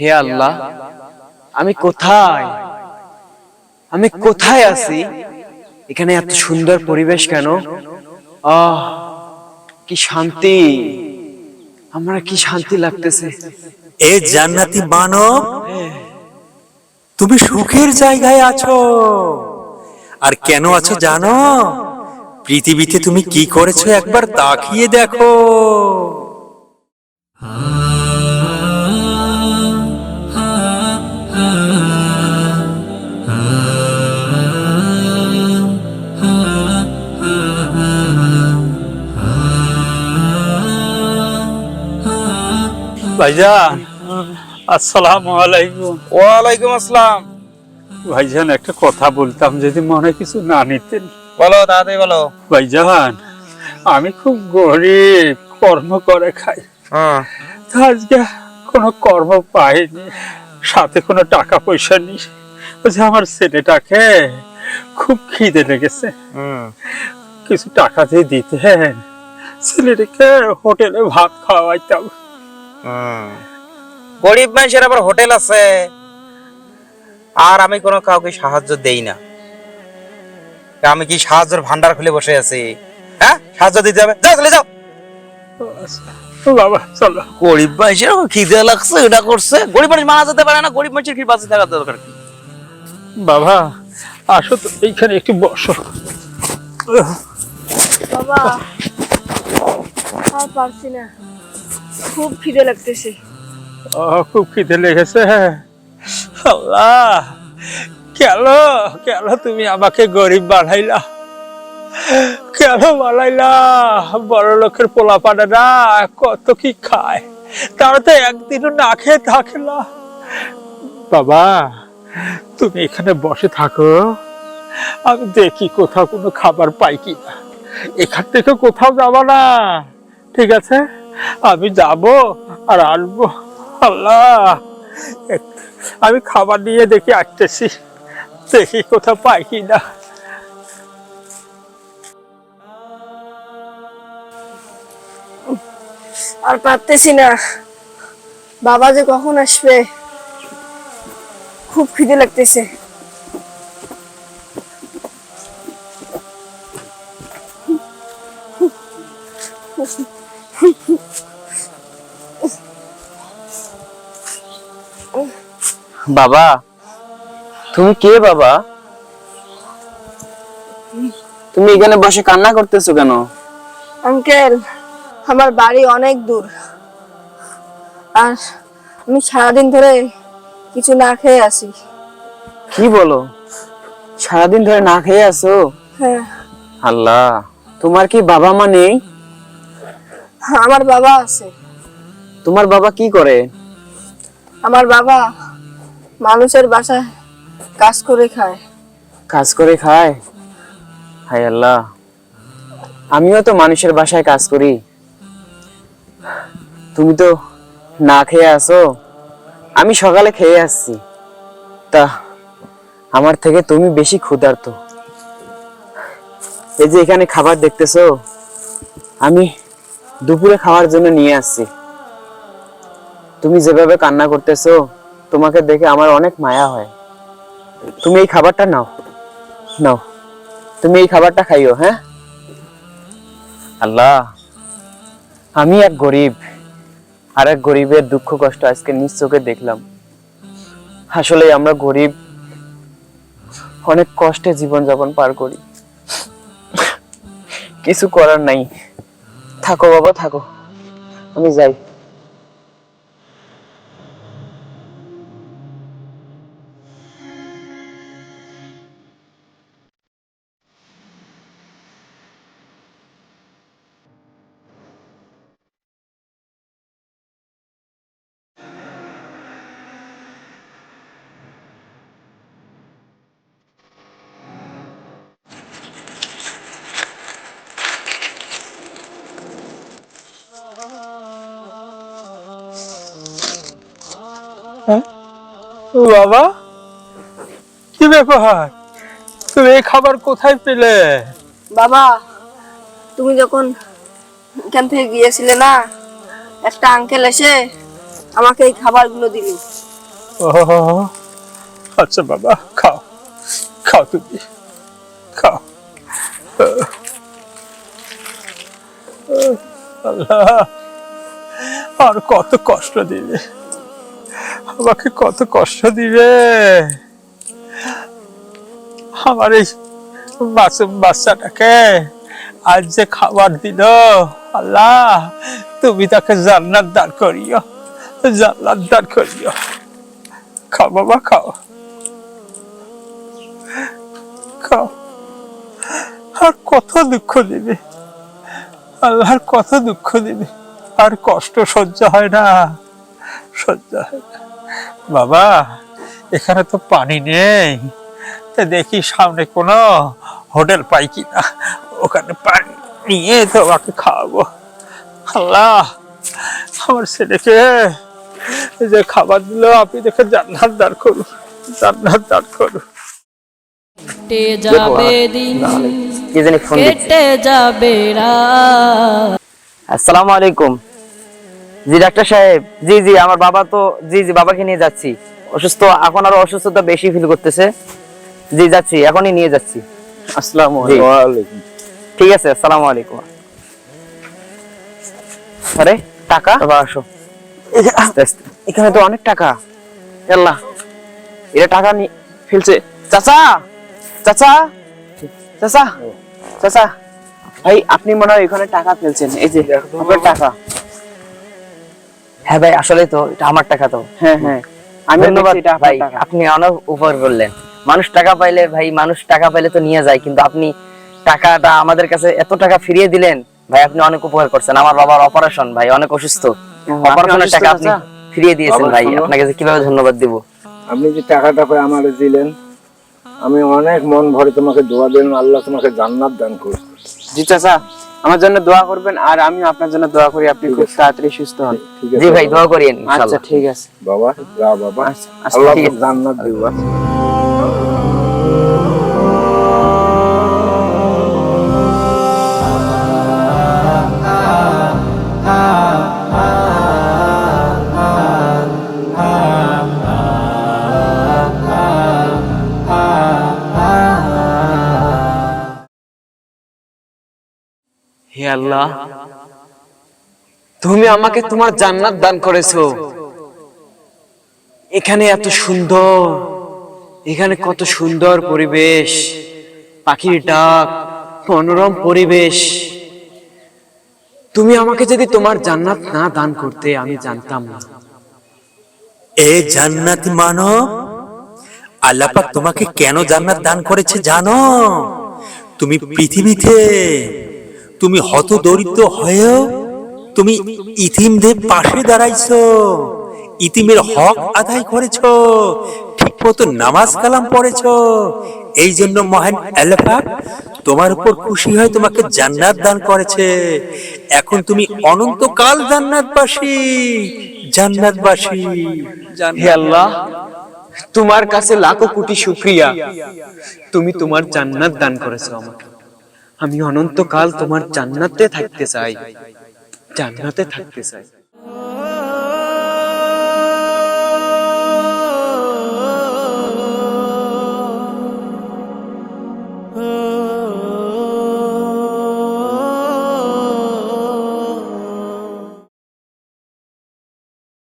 হে আল্লাহ, আমি কোথায়? আমি কোথায় আছি? এখানে এত সুন্দর পরিবেশ কেন? আহ, কি শান্তি। আমার কি শান্তি লাগতেছে। এ জান্নাতি মানব, তুমি সুখের জায়গায় আছো। আর কেন আছো জানো? পৃথিবীতে তুমি কি করেছ একবার তাকিয়ে দেখো। ভাইজান আসসালামু আলাইকুম। ওয়ালাইকুম আসসালাম। ভাইজান একটা কথা বলতাম যদি মনে কিছু না নিতেন। বলো তাড়াতাড়ি বলো। ভাইজান আমি খুব গরিব কর্ম করে খাই। হ্যাঁ। আজকে কোনো কর্ম পাইনি সাথে কোনো টাকা পয়সা নেই। যে আমার ছেলেটাকে খুব খিদে লেগেছে। কিছু টাকা দিয়ে দিতে দিতেন ছেলেটাকে হোটেলে ভাত খাওয়াইতাম। গরিব মানুষের আবার হোটেল আছে। আর আমি কোনো কাউকে সাহায্য দেই না। আমি কি সাহায্যের ভান্ডার খুলে বসে আছি? হ্যাঁ? সাহায্য দিতে হবে। যাও চলে যাও। বাবা চলো। গরিব মানুষের খিদে লাগছে এটা করছে। গরিব মানুষ মারা যেতে পারে না গরিব মানুষের কি বাঁচে থাকা দরকার কি? বাবা আসো তো এইখানে একটু বসো। বাবা আর পারছি না। খুব খিদে লাগতেছে। ও খুব খিদে লেগেছে আল্লাহ কেন কেন তুমি আমাকে গরিব বানাইলা? কেন বানাইলা? বড় লোকের পোলা পাড়ারা কত কি খায় তারা তো একদিনও না খেয়ে থাকে না। বাবা তুমি এখানে বসে থাকো। আমি দেখি কোথাও কোনো খাবার পাই কিনা। এখান থেকে কোথাও যাব না। ঠিক আছে? আমি যাব আর আসব। আল্লাহ। আমি খাবার নিয়ে দেখি আসতেছি। দেখি কোথাও পাই কিনা। আর পারতেছি না। বাবা যে কখন আসবে? খুব খিদে লাগতেছে। বাবা তুমি কে বাবা? তুমি এখানে বসে কান্না করতেছো কেন? আঙ্কেল আমার বাড়ি অনেক দূর। আর আমি সারাদিন ধরে কিছু না খেয়ে আসি কি বলো? সারাদিন ধরে না খেয়ে আছো? হ্যাঁ। আল্লাহ তোমার কি বাবা মা নেই? আমার বাবা আছে। তোমার বাবা কি করে? আমার বাবা মানুষের বাসায় কাজ করে খায়। কাজ করে খায়? হায় আল্লাহ। আমিও তো মানুষের বাসায় কাজ করি। তুমি তো না খেয়ে আসো আমি সকালে খেয়ে আসছি। তা আমার থেকে তুমি বেশি ক্ষুধার্ত। এই যে এখানে খাবার দেখতেছো আমি দুপুরে খাওয়ার জন্য নিয়ে আসছি। তুমি যেভাবে কান্না করতেছো তোমাকে দেখে আমার অনেক মায়া হয়। তুমি এই খাবারটা নাও। নাও। তুমি এই খাবারটা খাইও হ্যাঁ? আল্লাহ। আমি এক গরিব আর এক গরিবের দুঃখ কষ্ট আজকে নিজ চোখে দেখলাম। আসলে আমরা গরিব অনেক কষ্টে জীবন যাপন পার করি। কিছু করার নাই। থাকো বাবা থাকো। আমি যাই। বাবা কি ব্যাপার? তুমি এই খাবার কোথায় পেলে? বাবা তুমি যখন এখান থেকে গিয়েছিলে না একটা আঙ্কেল এসে আমাকে এই খাবারগুলো দিল। ও আচ্ছা বাবা খাও খাও তুমি খাও। আল্লাহ আর কত কষ্ট দিবে আমাকে কত কষ্ট দিবে? আমার এই মাসুম বাচ্চাটাকে আজ যে খাবার দিল, আল্লাহ, তুমি তাকে জান্নাত দান করিও, জান্নাত দান করিও। খাও বাবা, খাও। খাও। আর কত দুঃখ দিবে? আল্লাহর কত দুঃখ দিবে? আর কষ্ট সহ্য হয় না। সহ্য হয় না। বাবা এখানে তো পানি নেই। তা দেখি সামনে কোনো হোটেল পাই কিনা। ওখানে পানি নিয়ে তোমাকে খাওয়াবো। আল্লাহ আমার ছেলেকে যে খাবার দিল আপনি দেখে জান্নাত দান করুন জান্নাত দান করুন। কেটে যাবে দিন কি জানি ফোন কেটে যাবে রাত। আসসালামু আলাইকুম। জি ডাক্তার সাহেব। জি জি আমার বাবা তো জি জি বাবাকে নিয়ে যাচ্ছি। অসুস্থ এখন আরও অসুস্থতা বেশি ফিল করতেছে। জি যাচ্ছি এখনই নিয়ে যাচ্ছি। আসসালামু আলাইকুম। ঠিক আছে আসসালামু আলাইকুম। আরে টাকা? বাবা আসো। এখানে তো অনেক টাকা। আল্লাহ এটা টাকা নি ফেলছে। চাচা! চাচা! চাচা! চাচা! ভাই আপনি মনে হয় এখানে টাকা ফেলছেন। এই যে টাকা। হ্যাঁ ভাই আসলে তো এটা আমার টাকা তো। হ্যাঁ হ্যাঁ। আমি ধন্যবাদ এটা ভাই আপনি অনেক উপকার করলেন মানুষ টাকা পাইলে ভাই মানুষ টাকা পাইলে তো নিয়ে যায় কিন্তু আপনি টাকাটা আমাদের কাছে এত টাকা ফিরিয়ে দিলেন ভাই আপনি অনেক উপকার করছেন। আমার বাবার অপারেশন ভাই অনেক অসুস্থ। অপারেশনের টাকা আপনি ফিরিয়ে দিয়েছেন ভাই আপনাকে যে কীভাবে ধন্যবাদ দিব? আপনি যে টাকাটা করে আমার দিলেন আমি অনেক মন ভরে তোমাকে দোয়া দিলাম আল্লাহ তোমাকে জান্নাত দান করুন জি চাচা। আমার জন্য দোয়া করবেন আর আমি আপনার জন্য দোয়া করি আপনি খুব তাড়াতাড়ি সুস্থ হন। জি ভাই দোয়া করিয়েন আচ্ছা ঠিক আছে। বাবা যা বাবা। আচ্ছা, আচ্ছা, আল্লাহ জান্নাত দিবা। হে আল্লাহ, তুমি আমাকে তোমার জান্নাত দান করেছ। এখানে এত সুন্দর, এখানে কত সুন্দর পরিবেশ। পাখির ডাক, মনোরম পরিবেশ। তুমি আমাকে যদি তোমার জান্নাত না দান করতে, আমি জানতাম না। এ জান্নাত মানব আল্লাহ পাক তোমাকে কেন জান্নাত দান করেছে জানো? তুমি পৃথিবীতে তুমি হত দরিদ্র হয়েও তুমি ইতিমদের পাশে দাঁড়াইছো। ইতিমের হক আদায় করেছ ঠিক মতো নামাজ কালাম পড়েছো। এই জন্য মহান আল্লাহ তোমার উপর খুশি হয়ে তোমাকে জান্নাত দান করেছে। এখন তুমি অনন্তকাল জান্নাতবাসী জান্নাতবাসী হে আল্লাহ, তোমার কাছে লাখো কোটি শুক্রিয়া। তুমি তোমার জান্নাত দান করেছ আমাকে। আমি অনন্তকাল তোমার জান্নাতে থাকতে চাই। জান্নাতে থাকতে চাই।